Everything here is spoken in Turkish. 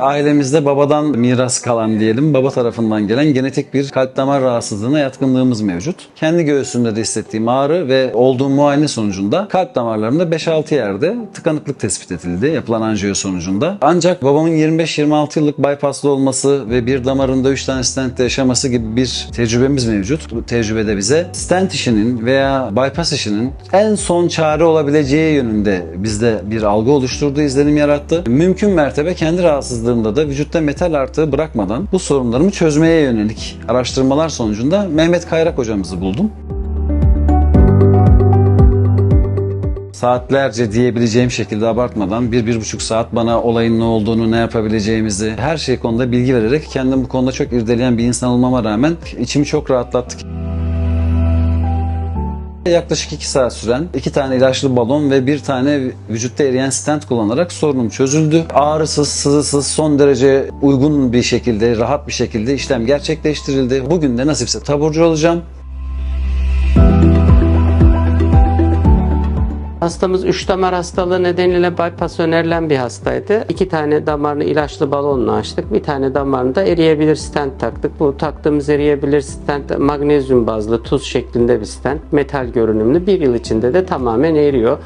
Ailemizde babadan miras kalan diyelim, baba tarafından gelen genetik bir kalp damar rahatsızlığına yatkınlığımız mevcut. Kendi göğsümde de hissettiğim ağrı ve olduğum muayene sonucunda kalp damarlarımda 5-6 yerde tıkanıklık tespit edildi yapılan anjiyo sonucunda. Ancak babamın 25-26 yıllık bypasslı olması ve bir damarında 3 tane stent yaşaması gibi bir tecrübemiz mevcut. Bu tecrübede bize stent işinin veya bypass işinin en son çare olabileceği yönünde bizde bir algı oluşturduğu izlenim yarattı. Mümkün mertebe kendi rahatsızlığımda da vücutta metal artığı bırakmadan bu sorunlarımı çözmeye yönelik araştırmalar sonucunda Mehmet Kayrak hocamızı buldum. saatlerce diyebileceğim şekilde abartmadan bir, bir buçuk saat bana olayın ne olduğunu, ne yapabileceğimizi, her şey konuda bilgi vererek kendim bu konuda çok irdeleyen bir insan olmama rağmen içimi çok rahatlattık. Yaklaşık 2 saat süren iki tane ilaçlı balon ve bir tane vücutta eriyen stent kullanarak sorunum çözüldü. Ağrısız, sızısız, son derece uygun bir şekilde, rahat bir şekilde işlem gerçekleştirildi. Bugün de nasipse taburcu olacağım. Hastamız üç damar hastalığı nedeniyle bypass önerilen bir hastaydı. İki tane damarını ilaçlı balonla açtık. Bir tane damarını da eriyebilir stent taktık. Bu taktığımız eriyebilir stent magnezyum bazlı tuz şeklinde bir stent. Metal görünümlü. Bir yıl içinde de tamamen eriyor.